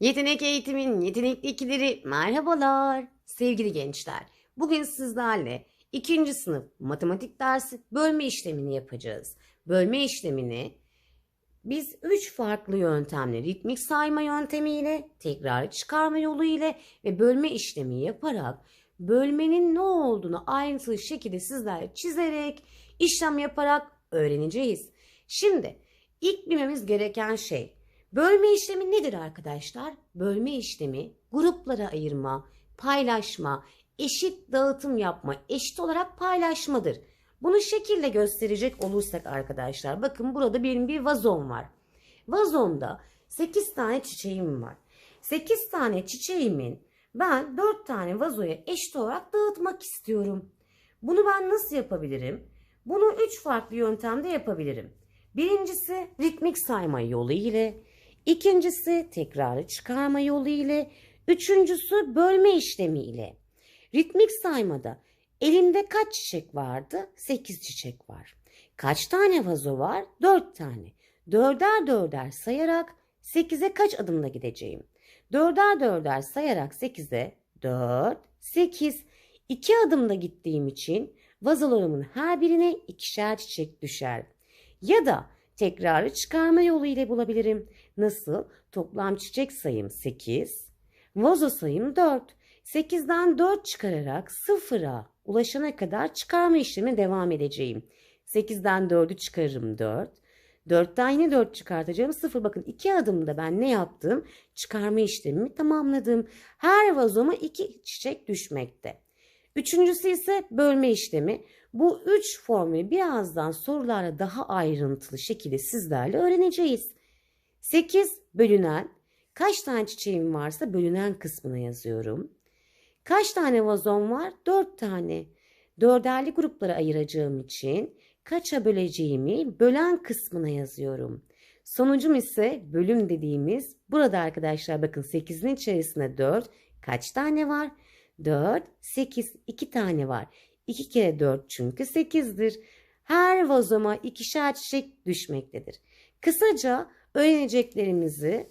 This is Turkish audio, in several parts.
Yetenek eğitimin yetenekli ikileri merhabalar sevgili gençler. Bugün sizlerle ikinci sınıf matematik dersi bölme işlemini yapacağız. Bölme işlemini biz üç farklı yöntemle ritmik sayma yöntemiyle, tekrar çıkarma yolu ile ve bölme işlemi yaparak bölmenin ne olduğunu ayrıntılı şekilde sizlerle çizerek, işlem yaparak öğreneceğiz. Şimdi ilk bilmemiz gereken şey Bölme işlemi nedir arkadaşlar? Bölme işlemi gruplara ayırma, paylaşma, eşit dağıtım yapma, eşit olarak paylaşmadır. Bunu şekilde gösterecek olursak arkadaşlar bakın burada benim bir vazom var. Vazomda 8 tane çiçeğim var. 8 tane çiçeğimin ben 4 tane vazoya eşit olarak dağıtmak istiyorum. Bunu ben nasıl yapabilirim? Bunu 3 farklı yöntemde yapabilirim. Birincisi ritmik sayma yolu ile, İkincisi tekrarı çıkarma yolu ile, üçüncüsü bölme işlemi ile. Ritmik saymada elimde kaç çiçek vardı? 8 çiçek var. Kaç tane vazo var? 4 tane. Dörder dörder sayarak 8'e kaç adımla gideceğim? Dörder dörder sayarak 8'e 4, 8. 2 adımda gittiğim için vazolarımın her birine ikişer çiçek düşer. Ya da tekrarı çıkarma yolu ile bulabilirim. Nasıl? Toplam çiçek sayım 8, vazo sayım 4. 8'den 4 çıkararak sıfıra ulaşana kadar çıkarma işlemi devam edeceğim. 8'den 4'ü çıkarırım 4. 4'ten yine 4 çıkartacağım 0. Bakın 2 adımda ben ne yaptım? Çıkarma işlemimi tamamladım. Her vazoma 2 çiçek düşmekte. Üçüncüsü ise bölme işlemi. Bu üç formülü birazdan sorularla daha ayrıntılı şekilde sizlerle öğreneceğiz. 8 bölünen, kaç tane çiçeğim varsa bölünen kısmına yazıyorum. Kaç tane vazom var? 4 tane. Dörderli gruplara ayıracağım için kaça böleceğimi bölen kısmına yazıyorum. Sonucum ise bölüm dediğimiz burada arkadaşlar bakın 8'in içerisinde 4 kaç tane var? 4, 8, 2 tane var. 2 kere 4 çünkü 8'dir. Her vazoma ikişer çiçek düşmektedir. Kısaca öğreneceklerimizi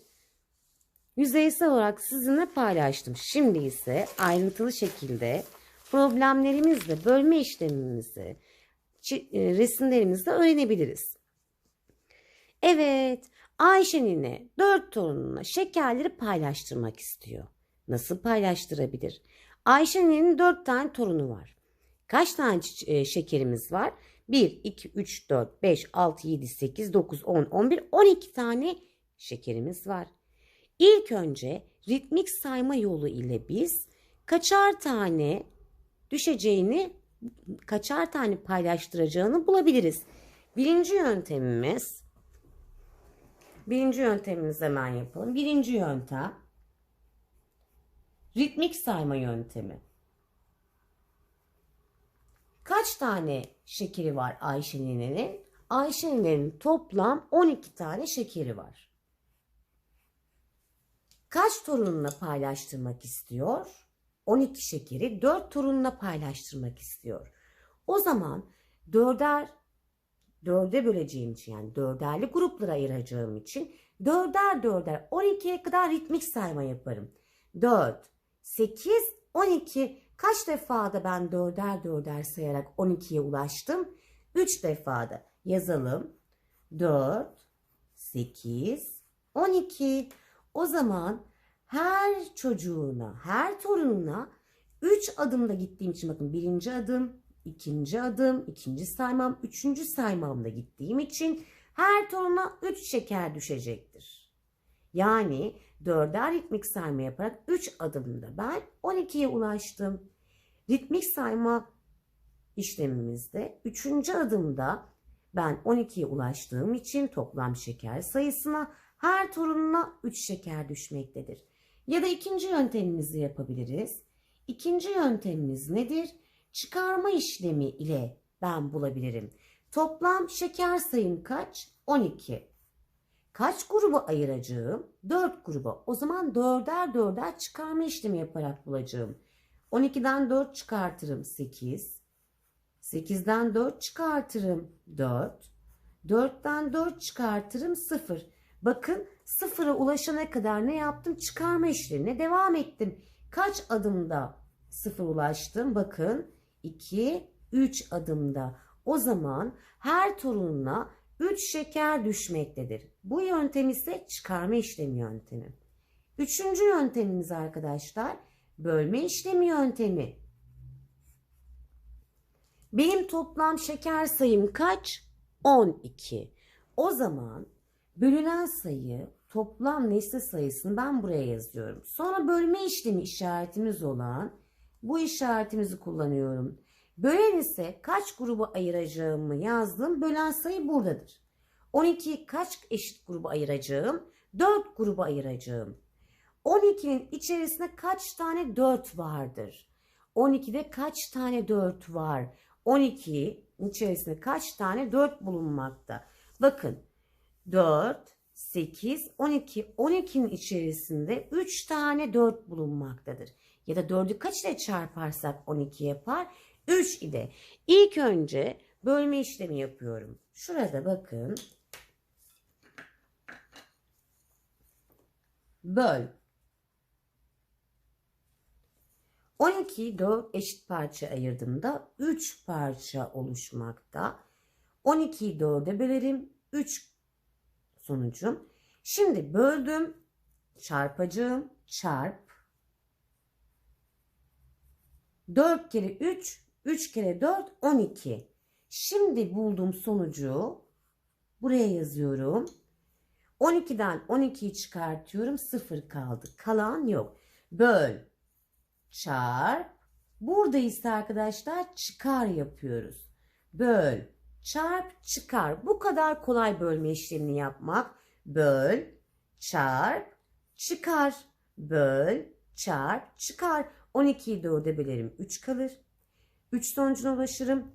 yüzeysel olarak sizinle paylaştım. Şimdi ise ayrıntılı şekilde problemlerimizle bölme işlemimizi, e, resimlerimizle öğrenebiliriz. Evet, Ayşe'nin dört torununa şekerleri paylaştırmak istiyor. Nasıl paylaştırabilir? Ayşe'nin dört tane torunu var. Kaç tane e, şekerimiz var? 1, 2, 3, 4, 5, 6, 7, 8, 9, 10, 11, 12 tane şekerimiz var. İlk önce ritmik sayma yolu ile biz kaçar tane düşeceğini, kaçar tane paylaştıracağını bulabiliriz. Birinci yöntemimiz, birinci yöntemimizi hemen yapalım. Birinci yöntem, ritmik sayma yöntemi. Kaç tane şekeri var Ayşe ninenin? Ayşe ninenin toplam 12 tane şekeri var. Kaç torununa paylaştırmak istiyor? 12 şekeri 4 torununa paylaştırmak istiyor. O zaman dörder dörde böleceğim için yani dörderli gruplara ayıracağım için dörder dörder 12'ye kadar ritmik sayma yaparım. 4, 8, 12 Kaç defada ben dörder dörder sayarak 12'ye ulaştım? 3 defada yazalım. 4, 8, 12. O zaman her çocuğuna, her torununa 3 adımda gittiğim için bakın birinci adım, ikinci adım, ikinci saymam, üçüncü saymamda gittiğim için her toruna 3 şeker düşecektir. Yani dörder ritmik sayma yaparak 3 adımda ben 12'ye ulaştım. Ritmik sayma işlemimizde 3. adımda ben 12'ye ulaştığım için toplam şeker sayısına her torununa 3 şeker düşmektedir. Ya da ikinci yöntemimizi yapabiliriz. İkinci yöntemimiz nedir? Çıkarma işlemi ile ben bulabilirim. Toplam şeker sayım kaç? 12. Kaç gruba ayıracağım? 4 gruba. O zaman dörder dörder çıkarma işlemi yaparak bulacağım. 12'den 4 çıkartırım 8. 8'den 4 çıkartırım 4. 4'ten 4 çıkartırım 0. Bakın Sıfıra ulaşana kadar ne yaptım? Çıkarma işlemine devam ettim. Kaç adımda sıfır ulaştım? Bakın 2, 3 adımda. O zaman her torununa 3 şeker düşmektedir. Bu yöntem ise çıkarma işlemi yöntemi. Üçüncü yöntemimiz arkadaşlar bölme işlemi yöntemi. Benim toplam şeker sayım kaç? 12. O zaman bölünen sayı toplam nesne sayısını ben buraya yazıyorum. Sonra bölme işlemi işaretimiz olan bu işaretimizi kullanıyorum. Bölen ise kaç gruba ayıracağımı yazdım. Bölen sayı buradadır. 12'yi kaç eşit gruba ayıracağım? 4 gruba ayıracağım. 12'nin içerisinde kaç tane 4 vardır? 12'de kaç tane 4 var? 12'nin içerisinde kaç tane 4 bulunmakta? Bakın 4, 8, 12. 12'nin içerisinde 3 tane 4 bulunmaktadır. Ya da 4'ü kaç ile çarparsak 12 yapar? 3 ile. İlk önce bölme işlemi yapıyorum. Şurada bakın. Böl. 12'yi 4 eşit parça ayırdığımda 3 parça oluşmakta. 12'yi 4'e bölerim. 3 sonucum. Şimdi böldüm. Çarpacağım. Çarp. 4 kere 3, 3 kere 4, 12. Şimdi bulduğum sonucu buraya yazıyorum. 12'den 12'yi çıkartıyorum. 0 kaldı. Kalan yok. Böl. Çarp. Burada ise arkadaşlar çıkar yapıyoruz. Böl. Çarp. Çıkar. Bu kadar kolay bölme işlemini yapmak. Böl. Çarp. Çıkar. Böl. Çarp. Çıkar. 12'yi 4'e bölerim 3 kalır. 3 sonucuna ulaşırım.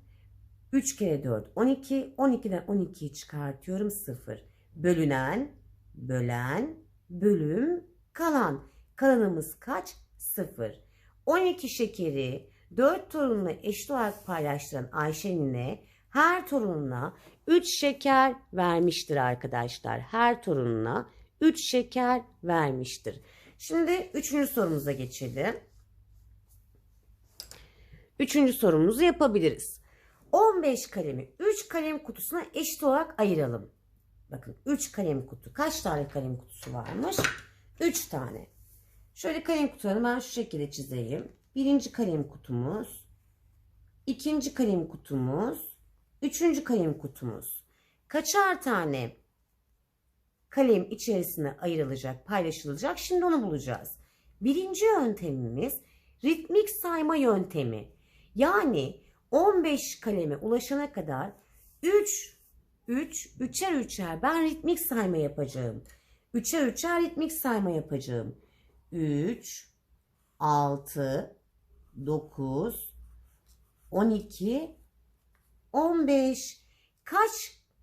3 kere 4 12. 12'den 12'yi çıkartıyorum 0. Bölünen, bölen, bölüm, kalan. Kalanımız kaç? 0. 12 şekeri 4 torununa eşit olarak paylaştıran Ayşe'nine her torununa 3 şeker vermiştir arkadaşlar. Her torununa 3 şeker vermiştir. Şimdi 3. sorumuza geçelim. Üçüncü sorumuzu yapabiliriz. 15 kalemi 3 kalem kutusuna eşit olarak ayıralım. Bakın 3 kalem kutu. Kaç tane kalem kutusu varmış? 3 tane. Şöyle kalem kutularını ben şu şekilde çizeyim. Birinci kalem kutumuz. ikinci kalem kutumuz. Üçüncü kalem kutumuz. Kaçar tane kalem içerisine ayrılacak, paylaşılacak? Şimdi onu bulacağız. Birinci yöntemimiz ritmik sayma yöntemi. Yani 15 kaleme ulaşana kadar 3, 3, 3'er 3'er ben ritmik sayma yapacağım. 3'er 3'er ritmik sayma yapacağım. 3, 6, 9, 12, 15. Kaç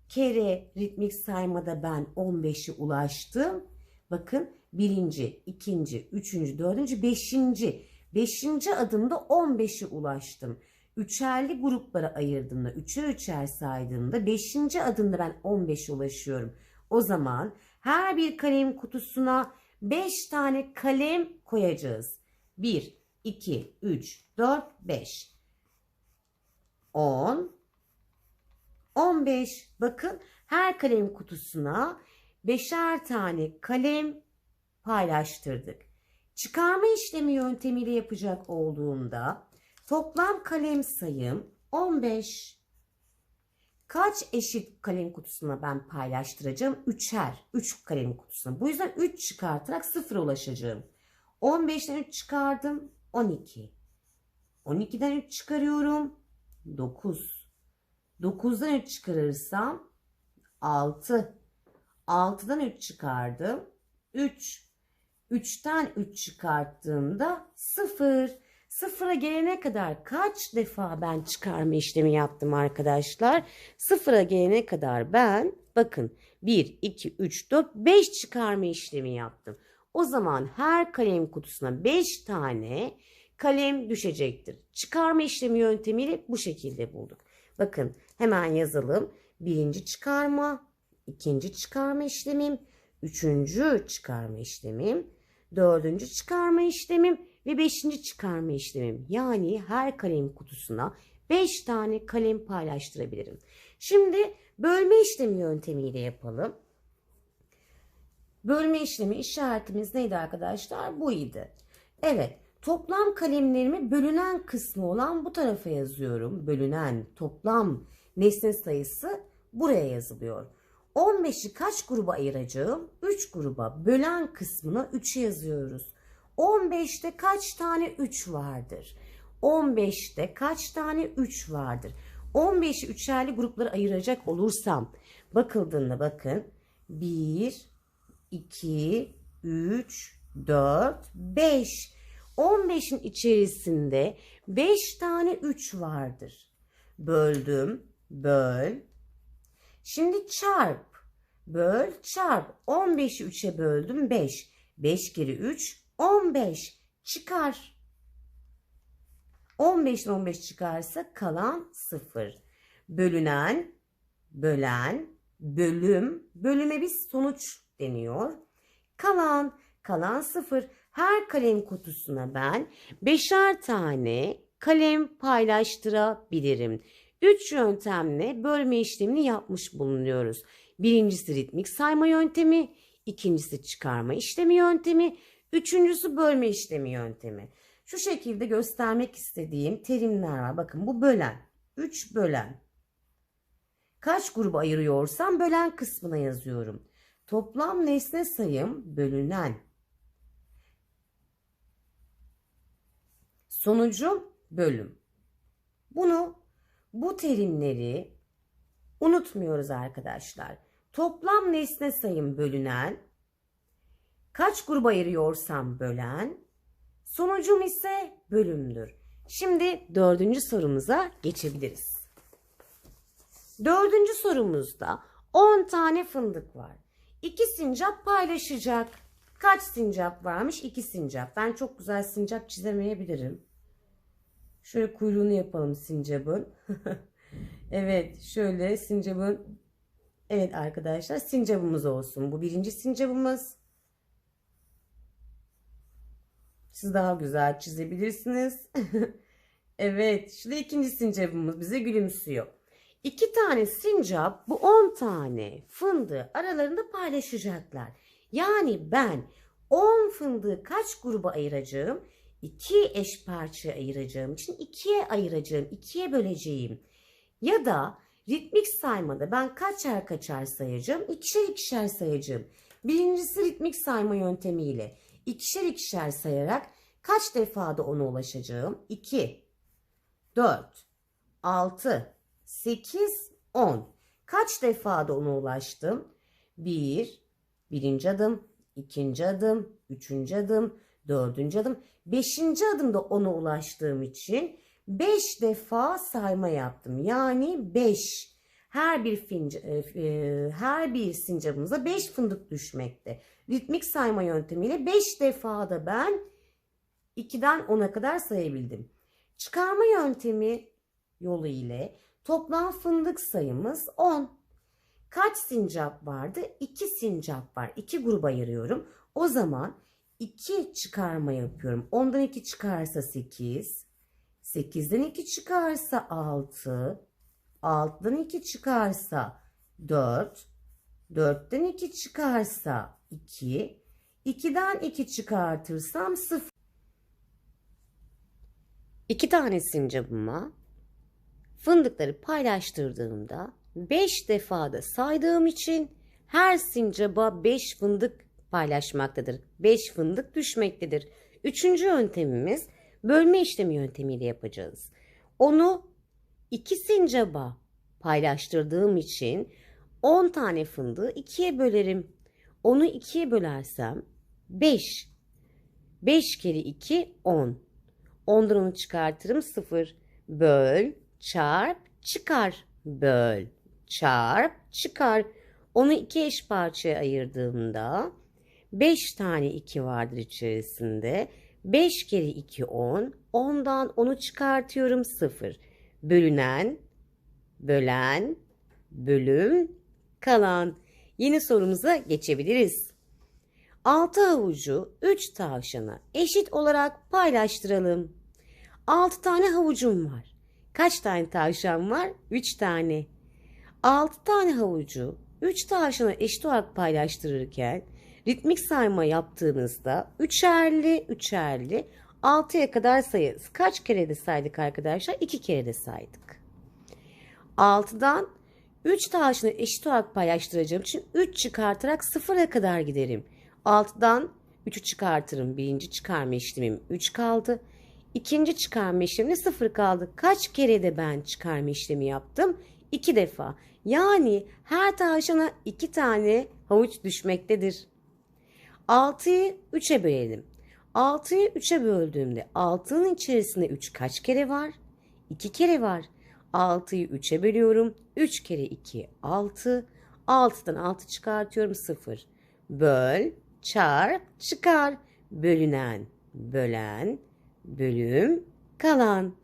kere ritmik saymada ben 15'i ulaştım? Bakın birinci, ikinci, üçüncü, dördüncü, beşinci. Beşinci adımda 15'e ulaştım. Üçerli gruplara ayırdığımda, üçer üçer saydığımda beşinci adımda ben 15'e ulaşıyorum. O zaman her bir kalem kutusuna 5 tane kalem koyacağız. 1, 2, 3, 4, 5. 10, 15. Bakın her kalem kutusuna beşer tane kalem paylaştırdık. Çıkarma işlemi yöntemiyle yapacak olduğumda toplam kalem sayım 15. Kaç eşit kalem kutusuna ben paylaştıracağım? Üçer. 3 kalem kutusuna. Bu yüzden 3 çıkartarak sıfıra ulaşacağım. 15'ten 3 çıkardım. 12. 12'den 3 çıkarıyorum. 9. 9'dan 3 çıkarırsam 6. 6'dan 3 çıkardım. 3. 3'ten 3 çıkarttığımda 0. Sıfıra gelene kadar kaç defa ben çıkarma işlemi yaptım arkadaşlar? Sıfıra gelene kadar ben bakın 1, 2, 3, 4, 5 çıkarma işlemi yaptım. O zaman her kalem kutusuna 5 tane kalem düşecektir. Çıkarma işlemi yöntemiyle bu şekilde bulduk. Bakın hemen yazalım. Birinci çıkarma, ikinci çıkarma işlemim, üçüncü çıkarma işlemim, dördüncü çıkarma işlemim ve beşinci çıkarma işlemim. Yani her kalem kutusuna 5 tane kalem paylaştırabilirim. Şimdi bölme işlemi yöntemiyle yapalım. Bölme işlemi işaretimiz neydi arkadaşlar? Bu idi. Evet. Toplam kalemlerimi bölünen kısmı olan bu tarafa yazıyorum. Bölünen toplam nesne sayısı buraya yazılıyor. 15'i kaç gruba ayıracağım? 3 gruba. Bölen kısmına 3'ü yazıyoruz. 15'te kaç tane 3 vardır? 15'te kaç tane 3 vardır? 15'i üçerli gruplara ayıracak olursam bakıldığında bakın 1, 2, 3, 4, 5. 15'in içerisinde 5 tane 3 vardır. Böldüm, böl. Şimdi çarp. Böl, çarp. 15'i 3'e böldüm 5. 5 kere 3, 15. Çıkar. 15'ten 15 çıkarsa kalan 0. Bölünen, bölen, bölüm, bölüme bir sonuç deniyor. Kalan, kalan 0. Her kalem kutusuna ben beşer tane kalem paylaştırabilirim. Üç yöntemle bölme işlemini yapmış bulunuyoruz. Birincisi ritmik sayma yöntemi, ikincisi çıkarma işlemi yöntemi, üçüncüsü bölme işlemi yöntemi. Şu şekilde göstermek istediğim terimler var. Bakın bu bölen. 3 bölen. Kaç gruba ayırıyorsam bölen kısmına yazıyorum. Toplam nesne sayım bölünen. Sonucu bölüm. Bunu bu terimleri unutmuyoruz arkadaşlar. Toplam nesne sayım bölünen, kaç gruba ayırıyorsam bölen, sonucum ise bölümdür. Şimdi dördüncü sorumuza geçebiliriz. Dördüncü sorumuzda 10 tane fındık var. 2 sincap paylaşacak. Kaç sincap varmış? 2 sincap. Ben çok güzel sincap çizemeyebilirim. Şöyle kuyruğunu yapalım sincabın. evet şöyle sincabın. Evet arkadaşlar sincabımız olsun. Bu birinci sincabımız. Siz daha güzel çizebilirsiniz. evet şurada ikinci sincabımız bize gülümsüyor. İki tane sincap bu on tane fındığı aralarında paylaşacaklar. Yani ben 10 fındığı kaç gruba ayıracağım? 2 eş parçaya ayıracağım için 2'ye ayıracağım, 2'ye böleceğim. Ya da ritmik saymada ben kaçar kaçar sayacağım, ikişer ikişer sayacağım. Birincisi ritmik sayma yöntemiyle ikişer ikişer sayarak kaç defada ona ulaşacağım? 2, 4, 6, 8, 10. Kaç defada ona ulaştım? 1, birinci adım, ikinci adım, üçüncü adım, dördüncü adım, beşinci adımda ona ulaştığım için 5 defa sayma yaptım. Yani 5. Her bir finca, e, her bir sincabımıza 5 fındık düşmekte. Ritmik sayma yöntemiyle 5 defada ben 2'den 10'a kadar sayabildim. Çıkarma yöntemi yolu ile toplam fındık sayımız 10. Kaç sincap vardı? 2 sincap var. 2 gruba ayırıyorum. O zaman 2 çıkarma yapıyorum. 10'dan 2 çıkarsa 8. 8'den 2 çıkarsa 6. 6'dan 2 çıkarsa 4. 4'ten 2 çıkarsa 2. 2'den 2 çıkartırsam 0. 2 tane sincabıma fındıkları paylaştırdığımda 5 defada saydığım için her sincaba 5 fındık paylaşmaktadır. 5 fındık düşmektedir. Üçüncü yöntemimiz bölme işlemi yöntemiyle yapacağız. Onu 2 sincaba paylaştırdığım için 10 tane fındığı 2'ye bölerim. Onu 2'ye bölersem 5. 5 kere 2 10. 10'dan onu çıkartırım 0. Böl, çarp, çıkar. Böl, çarp, çıkar. Onu iki eş parçaya ayırdığımda 5 tane 2 vardır içerisinde. 5 kere 2 10. 10'dan 10'u çıkartıyorum 0. Bölünen, bölen, bölüm, kalan. Yeni sorumuza geçebiliriz. 6 havucu 3 tavşana eşit olarak paylaştıralım. 6 tane havucum var. Kaç tane tavşan var? 3 tane. 6 tane havucu 3 tavşana eşit olarak paylaştırırken ritmik sayma yaptığımızda üçerli üçerli 6'ya kadar sayarız. Kaç kere de saydık arkadaşlar? 2 kere de saydık. 6'dan 3 tavşanı eşit olarak paylaştıracağım için 3 çıkartarak 0'a kadar giderim. 6'dan 3'ü çıkartırım. Birinci çıkarma işlemim 3 kaldı. İkinci çıkarma işleminde 0 kaldı. Kaç kere de ben çıkarma işlemi yaptım? 2 defa. Yani her tavşana 2 tane havuç düşmektedir. 6'yı 3'e bölelim. 6'yı 3'e böldüğümde 6'nın içerisinde 3 kaç kere var? 2 kere var. 6'yı 3'e bölüyorum. 3 kere 2 6. 6'dan 6 çıkartıyorum 0. Böl, çarp, çıkar. Bölünen, bölen, bölüm, kalan.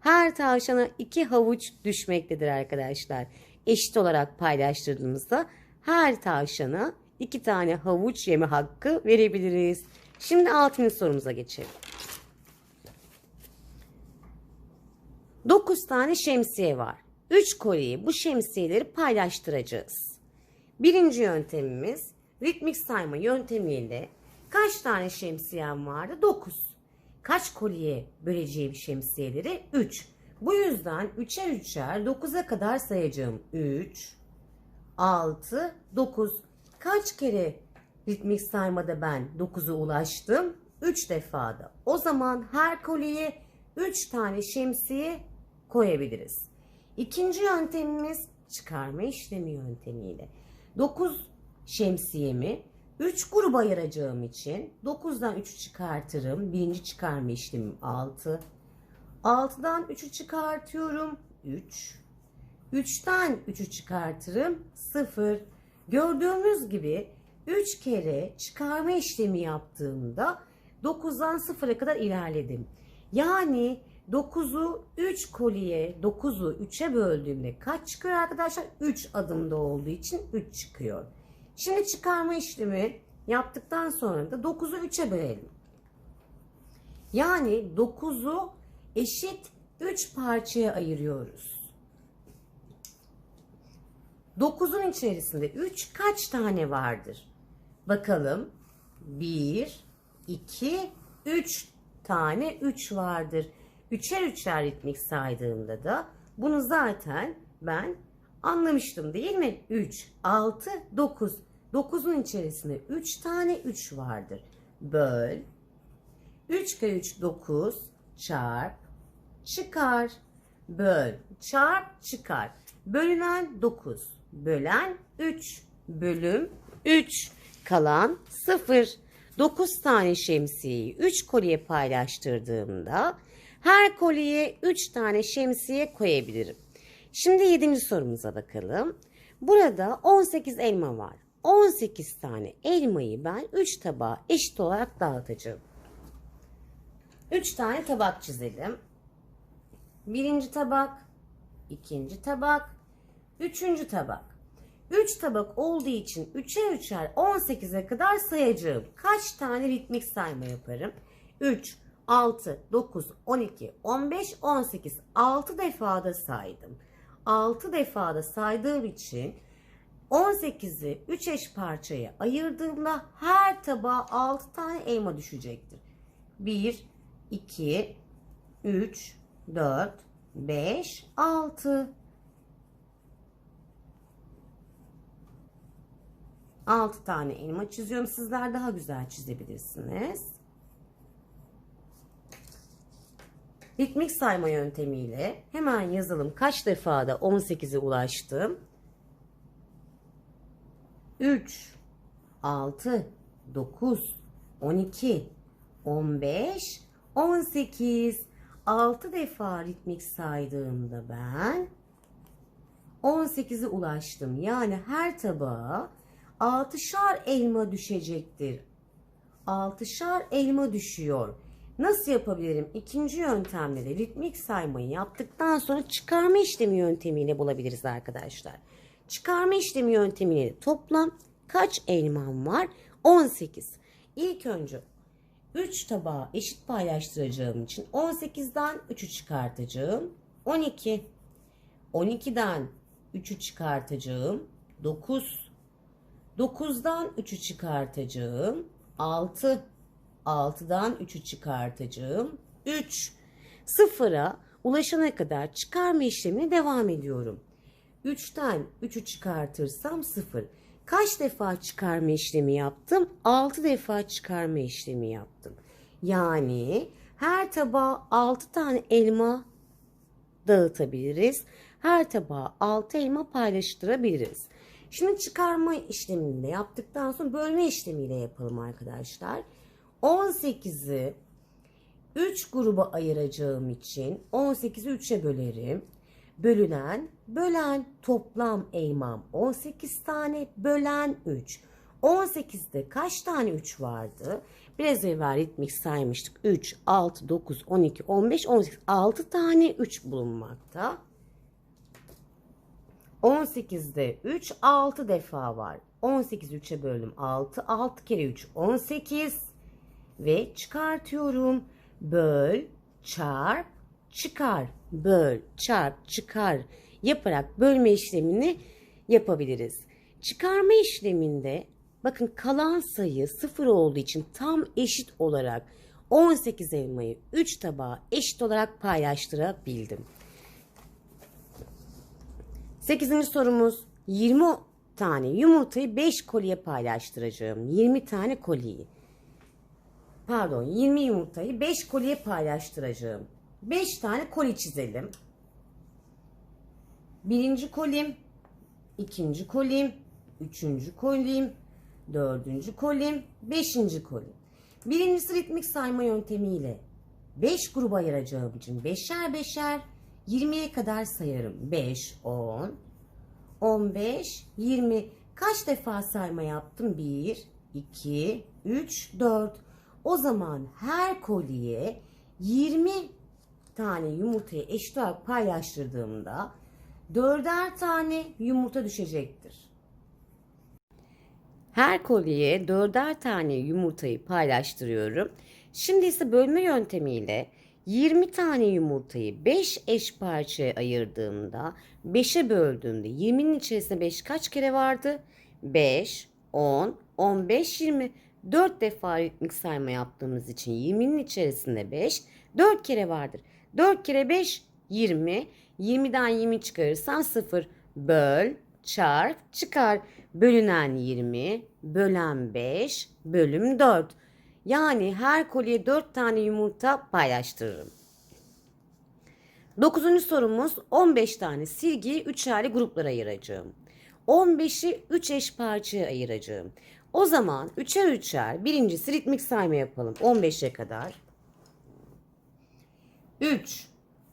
Her tavşana 2 havuç düşmektedir arkadaşlar. Eşit olarak paylaştırdığımızda her tavşana 2 tane havuç yeme hakkı verebiliriz. Şimdi 6. sorumuza geçelim. 9 tane şemsiye var. 3 kolyeyi bu şemsiyeleri paylaştıracağız. Birinci yöntemimiz ritmik sayma yöntemiyle kaç tane şemsiyem vardı? 9. Kaç kolye böleceğim şemsiyeleri? 3. Bu yüzden 3'er 3'er 9'a kadar sayacağım. 3, 6, 9. Kaç kere ritmik saymada ben 9'a ulaştım? 3 defada. O zaman her kolyeye 3 tane şemsiye koyabiliriz. İkinci yöntemimiz çıkarma işlemi yöntemiyle. 9 şemsiyemi 3 gruba ayıracağım için 9'dan 3'ü çıkartırım. Birinci çıkarma işlemim 6. 6'dan 3'ü çıkartıyorum 3. 3'ten 3'ü çıkartırım 0. Gördüğümüz gibi 3 kere çıkarma işlemi yaptığımda 9'dan 0'a kadar ilerledim. Yani 9'u 3 kolye 9'u 3'e böldüğümde kaç çıkıyor arkadaşlar? 3 adımda olduğu için 3 çıkıyor. Şimdi çıkarma işlemi yaptıktan sonra da 9'u 3'e bölelim. Yani 9'u eşit 3 parçaya ayırıyoruz. 9'un içerisinde 3 kaç tane vardır? Bakalım. 1, 2, 3 tane 3 vardır. Üçer üçer ritmik saydığımda da bunu zaten ben anlamıştım değil mi? 3, 6, 9. 9'un içerisinde 3 tane 3 vardır. Böl. 3 kere 3 9 çarp çıkar. Böl, çarp, çıkar. Bölünen 9, bölen 3, bölüm 3, kalan 0. 9 tane şemsiyeyi 3 kolye paylaştırdığımda her kolyeye 3 tane şemsiye koyabilirim. Şimdi 7. sorumuza bakalım. Burada 18 elma var. 18 tane elmayı ben 3 tabağa eşit olarak dağıtacağım. 3 tane tabak çizelim. Birinci tabak, ikinci tabak, üçüncü tabak. 3 tabak olduğu için 3'er 3'er 18'e kadar sayacağım. Kaç tane ritmik sayma yaparım? 3, 6, 9, 12, 15, 18. 6 defada saydım. 6 defada saydığım için 18'i 3 eş parçaya ayırdığımda her tabağa 6 tane elma düşecektir. 1, 2, 3, 4, 5, 6. 6 tane elma çiziyorum. Sizler daha güzel çizebilirsiniz. Ritmik sayma yöntemiyle hemen yazalım. Kaç defada 18'e ulaştım? 3, 6, 9, 12, 15, 18. 6 defa ritmik saydığımda ben 18'e ulaştım. Yani her tabağa 6'şar elma düşecektir. 6'şar elma düşüyor. Nasıl yapabilirim? İkinci yöntemle de ritmik saymayı yaptıktan sonra çıkarma işlemi yöntemiyle bulabiliriz arkadaşlar. Çıkarma işlemi yöntemiyle toplam kaç elmam var? 18. ilk önce 3 tabağı eşit paylaştıracağım için 18'den 3'ü çıkartacağım. 12. 12'den 3'ü çıkartacağım. 9. 9'dan 3'ü çıkartacağım. 6. 6'dan 3'ü çıkartacağım. 3. Sıfıra ulaşana kadar çıkarma işlemine devam ediyorum. 3'ten 3'ü çıkartırsam 0. Kaç defa çıkarma işlemi yaptım? 6 defa çıkarma işlemi yaptım. Yani her tabağa 6 tane elma dağıtabiliriz. Her tabağa 6 elma paylaştırabiliriz. Şimdi çıkarma işlemini yaptıktan sonra bölme işlemiyle yapalım arkadaşlar. 18'i 3 gruba ayıracağım için 18'i 3'e bölerim. Bölünen, bölen toplam elmam 18 tane, bölen 3. 18'de kaç tane 3 vardı? Biraz evvel ritmik saymıştık. 3, 6, 9, 12, 15, 18. 6 tane 3 bulunmakta. 18'de 3 6 defa var. 18 3'e böldüm 6. 6 kere 3 18 ve çıkartıyorum. Böl, çarp, çıkar. Böl, çarp, çıkar yaparak bölme işlemini yapabiliriz. Çıkarma işleminde bakın kalan sayı 0 olduğu için tam eşit olarak 18 elmayı 3 tabağa eşit olarak paylaştırabildim. 8. sorumuz 20 tane yumurtayı 5 kolye paylaştıracağım. 20 tane kolyeyi. Pardon 20 yumurtayı 5 kolye paylaştıracağım. 5 tane koli çizelim. Birinci kolim, ikinci kolim, üçüncü kolim, dördüncü kolim, beşinci kolim. Birincisi ritmik sayma yöntemiyle 5 gruba ayıracağım için beşer beşer 20'ye kadar sayarım. 5, 10, 15, 20. Kaç defa sayma yaptım? 1, 2, 3, 4. O zaman her kolye 20 tane yumurtayı eşit olarak paylaştırdığımda dörder tane yumurta düşecektir. Her kolyeye dörder tane yumurtayı paylaştırıyorum. Şimdi ise bölme yöntemiyle 20 tane yumurtayı 5 eş parçaya ayırdığımda 5'e böldüğümde 20'nin içerisinde 5 kaç kere vardı? 5, 10, 15, 20. 4 defa ritmik sayma yaptığımız için 20'nin içerisinde 5 4 kere vardır. 4 kere 5 20. 20'den 20 çıkarırsam 0. Böl, çarp, çıkar. Bölünen 20, bölen 5, bölüm 4. Yani her kolye 4 tane yumurta paylaştırırım. 9. sorumuz 15 tane silgiyi 3'erli gruplara ayıracağım. 15'i 3 eş parçaya ayıracağım. O zaman 3'er 3'er birincisi ritmik sayma yapalım 15'e kadar. 3,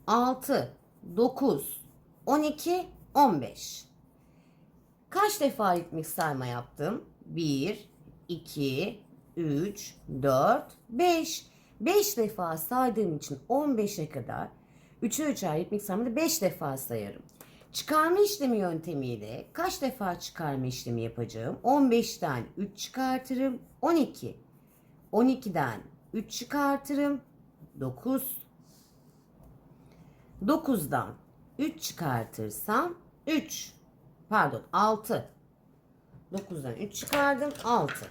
6, 9, 12, 15. Kaç defa ritmik sayma yaptım? 1, 2, 3, 4, 5. 5 defa saydığım için 15'e kadar 3'e 3'er ritmik saymada 5 defa sayarım. Çıkarma işlemi yöntemiyle kaç defa çıkarma işlemi yapacağım? 15'ten 3 çıkartırım. 12. 12'den 3 çıkartırım. 9. 9'dan 3 çıkartırsam 3. Pardon 6. 9'dan 3 çıkardım 6.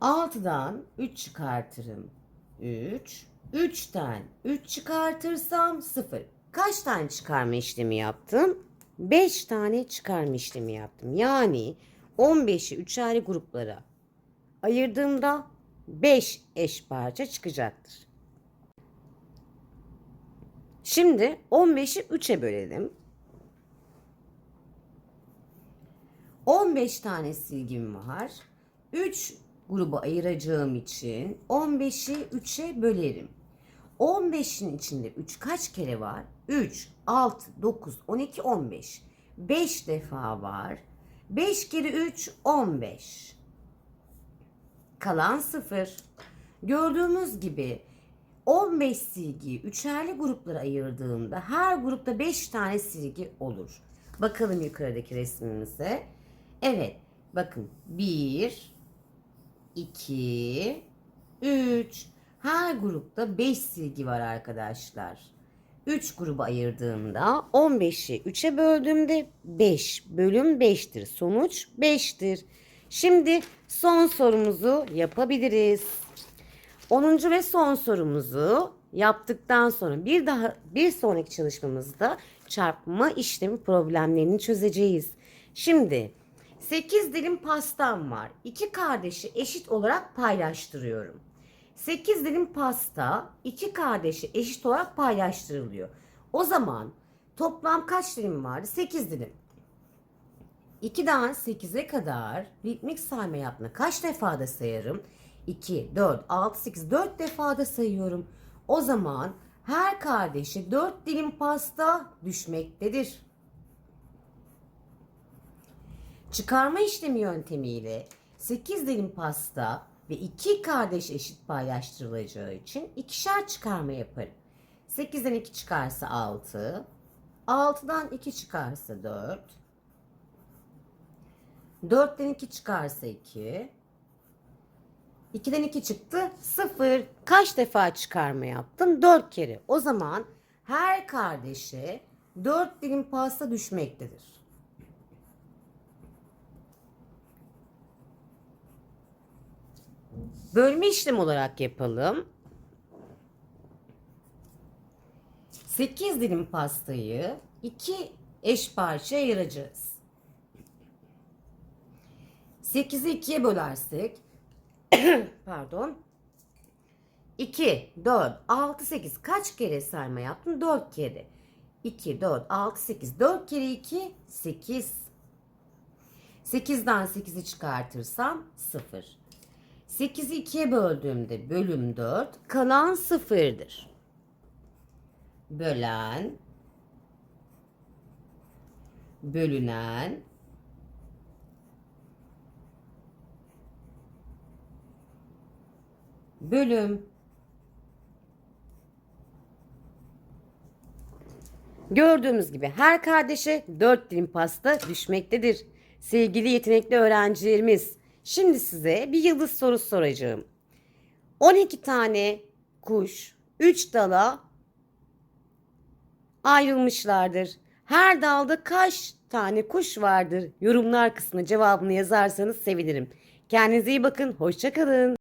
6'dan 3 çıkartırım 3. 3'ten 3 çıkartırsam 0. Kaç tane çıkarma işlemi yaptım? 5 tane çıkarma işlemi yaptım. Yani 15'i üçerli gruplara ayırdığımda 5 eş parça çıkacaktır. Şimdi 15'i 3'e bölelim. 15 tane silgim var. 3 gruba ayıracağım için 15'i 3'e bölerim. 15'in içinde 3 kaç kere var? 3, 6, 9, 12, 15. 5 defa var. 5 kere 3, 15. Kalan 0. Gördüğümüz gibi 15 silgiyi üçerli gruplara ayırdığımda her grupta 5 tane silgi olur. Bakalım yukarıdaki resmimize. Evet. Bakın 1 2 3 Her grupta 5 silgi var arkadaşlar. 3 gruba ayırdığımda 15'i 3'e böldüğümde 5 bölüm 5'tir. Sonuç 5'tir. Şimdi son sorumuzu yapabiliriz. 10. ve son sorumuzu yaptıktan sonra bir daha bir sonraki çalışmamızda çarpma işlemi problemlerini çözeceğiz. Şimdi 8 dilim pastam var. İki kardeşi eşit olarak paylaştırıyorum. 8 dilim pasta iki kardeşi eşit olarak paylaştırılıyor. O zaman toplam kaç dilim vardı? 8 dilim. 2'den 8'e kadar ritmik sayma yapma kaç defada sayarım? 2, 4, 6, 8, 4 defada sayıyorum. O zaman her kardeşi 4 dilim pasta düşmektedir. Çıkarma işlemi yöntemiyle 8 dilim pasta ve 2 kardeş eşit paylaştırılacağı için ikişer çıkarma yaparım. 8'den 2 çıkarsa 6, 6'dan 2 çıkarsa 4, 4'ten 2 çıkarsa 2, 2'den 2 çıktı 0. Kaç defa çıkarma yaptım? 4 kere. O zaman her kardeşe 4 dilim pasta düşmektedir. Bölme işlemi olarak yapalım. 8 dilim pastayı 2 eş parçaya ayıracağız. 8'i 2'ye bölersek pardon 2, 4, 6, 8 kaç kere sayma yaptım? 4 kere. 2, 4, 6, 8. 4 kere 2, 8. 8'den 8'i çıkartırsam 0. 8'i 2'ye böldüğümde bölüm 4 kalan 0'dır. Bölen bölünen bölüm Gördüğümüz gibi her kardeşe 4 dilim pasta düşmektedir. Sevgili yetenekli öğrencilerimiz, şimdi size bir yıldız sorusu soracağım. 12 tane kuş 3 dala ayrılmışlardır. Her dalda kaç tane kuş vardır? Yorumlar kısmına cevabını yazarsanız sevinirim. Kendinize iyi bakın. Hoşçakalın.